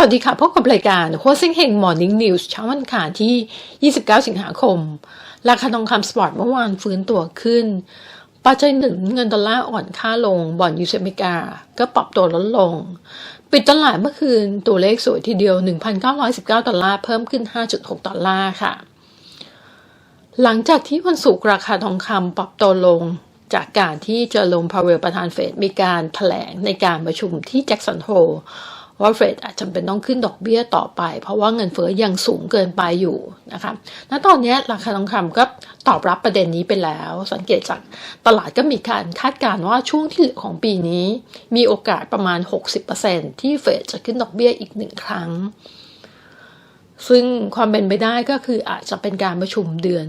สวัสดีค่ะ พบกับรายการโคซิงเฮงมอร์นิ่งนิวส์เช้าวันอังคารที่ 29 สิงหาคม ราคาทองคำสปอร์ตเมื่อวานฟื้นตัวขึ้น ปัจจัยหนึ่งเงินดอลลาร์อ่อนค่าลง บอนยูเอเมริกา ก็ปรับตัวลดลง ปิดตลาดเมื่อคืนตัวเลขสวยทีเดียว 1,919 ดอลลาร์เพิ่มขึ้น 5.6 ดอลลาร์ค่ะ หลังจากที่วันศุกร์ราคาทองคำปรับตัวลงจากการที่เจอลงพาเวลประธานเฟดมีการแถลงในการประชุมที่แจ็กสันโฮ ว่าเฟดอาจจำเป็นต้องขึ้นดอกเบี้ยต่อไป เพราะว่าเงินเฟ้อยังสูงเกินไปอยู่นะคะณตอนนี้ราคาทองคำก็ตอบรับประเด็นนี้ไปแล้ว สังเกตจากตลาดก็มีการคาดการณ์ว่าช่วงที่เหลือของปีนี้ มีโอกาสประมาณ 60%ที่เฟดจะขึ้นดอกเบี้ยอีกหนึ่งครั้ง ซึ่งความเป็นไปได้ก็คืออาจจะเป็นการประชุมเดือน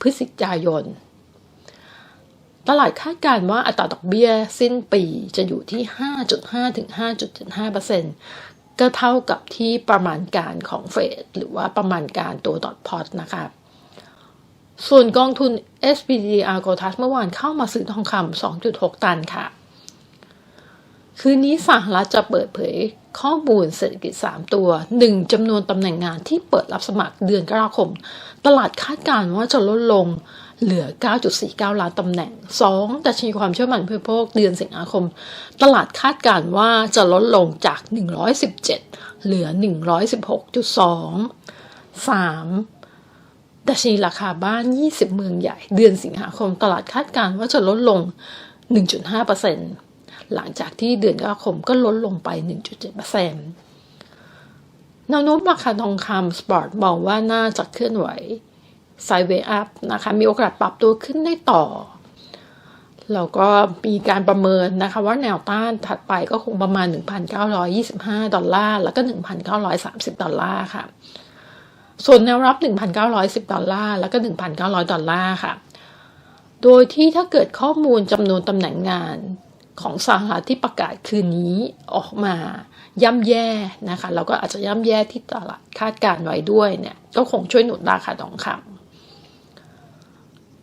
พฤศจิกายน ตลาดคาดการณ์ว่าอัตราดอกเบี้ยสิ้นปีจะอยู่ที่ 5.5 ถึง 5.75%ก็เท่ากับที่ประมาณการของเฟดหรือว่าประมาณการตัวดอทพอตนะคะส่วนกองทุน SPDR g o t a s เมื่อวานเข้ามาซื้อทองคำ 2.6 ตันค่ะ คืนนี้สหรัฐจะเปิดเผยข้อมูลเศรษฐกิจ 3 ตัว 1. จำนวนตำแหน่งงานที่เปิดรับสมัครเดือนกรกฎาคม ตลาดคาดการณ์ว่าจะลดลง เหลือ 9.49 ล้านตำแหน่ง 2. ดัชนีความเชื่อมั่นผู้บริโภคเดือนสิงหาคม ตลาดคาดการณ์ว่าจะลดลงจาก 117 เหลือ 116.2 3. ดัชนีราคาบ้าน 20 เมืองใหญ่ เดือนสิงหาคม ตลาดคาดการณ์ว่าจะลดลง 1.5%หลังจากที่เดือนกรกฎาคมก็ลดลงไป 1.7%แนวโน้มราคาทองคำสปอร์ตมองว่าน่าจะเคลื่อนไหว ไซเวอัพนะคะ มีโอกาสปรับตัวขึ้นได้ต่อ แล้วก็มีการประเมินนะคะ ว่าแนวต้านถัดไปก็คงประมาณ 1,925 ดอลลาร์ แล้วก็ 1,930 ดอลลาร์ค่ะ ส่วนแนวรับ 1,910 ดอลลาร์ แล้วก็ 1,900 ดอลลาร์ค่ะ โดยที่ถ้าเกิดข้อมูลจำนวนตำแหน่งงานของสหรัฐที่ประกาศคืนนี้ออกมาย่ำแย่นะคะแล้วก็อาจจะย่ำแย่ที่ตลาดคาดการไว้ด้วยเนี่ย ก็คงช่วยหนุนราคาทองคำ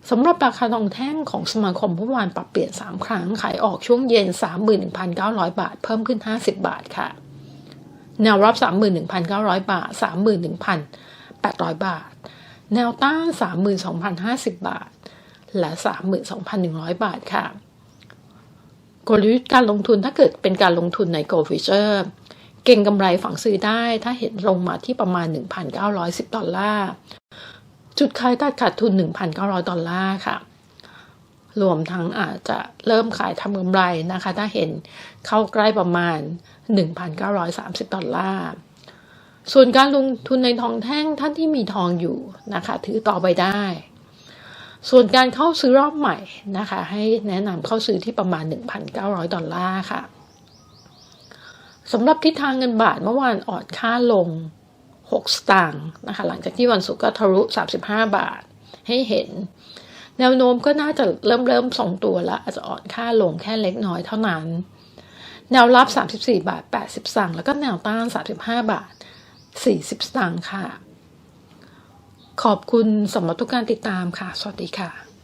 สำหรับราคาทองแท่งของสมาคมเมื่อวานปรับเปลี่ยน 3 ครั้ง ขายออกช่วงเย็น 31,900 บาท เพิ่มขึ้น 50 บาทค่ะ แนวรับ 31,900 บาท 31,800 บาท แนวต้าน 32,050 บาท และ 32,100 บาทค่ะ กลยุทธ์การลงทุนถ้าเกิดเป็นการลงทุนใน Gold Future เก่งกำไรฝังซื้อได้ถ้าเห็นลงมาที่ประมาณ 1,910 ดอลลาร์ จุดขายตัดขาดทุน 1,900 ดอลลาร์ค่ะ รวมทั้งอาจจะเริ่มขายทำกำไรนะคะ ถ้าเห็นเข้าใกล้ประมาณ 1,930 ดอลลาร์ ส่วนการลงทุนในทองแท่งท่านที่มีทองอยู่นะคะ ถือต่อไปได้ ส่วนการเข้าซื้อรอบใหม่นะคะ ให้แนะนำเข้าซื้อที่ประมาณ 1,900 ดอลลาร์ค่ะสำหรับทิศทางเงินบาทเมื่อวานอ่อนค่าลง 6 สตางค์นะคะหลังจากที่วันศุกร์ก็ทะลุ 35 บาทให้เห็น แนวโน้มก็น่าจะเริ่มเริ่มทรงตัวแล้วอาจจะอ่อนค่าลงแค่เล็กน้อยเท่านั้น แนวรับ 34 บาท 80 สตางค์แล้วก็แนวต้าน 35 บาท 40 สตางค์ค่ะ ขอบคุณสำหรับทุกการติดตามค่ะ สวัสดีค่ะ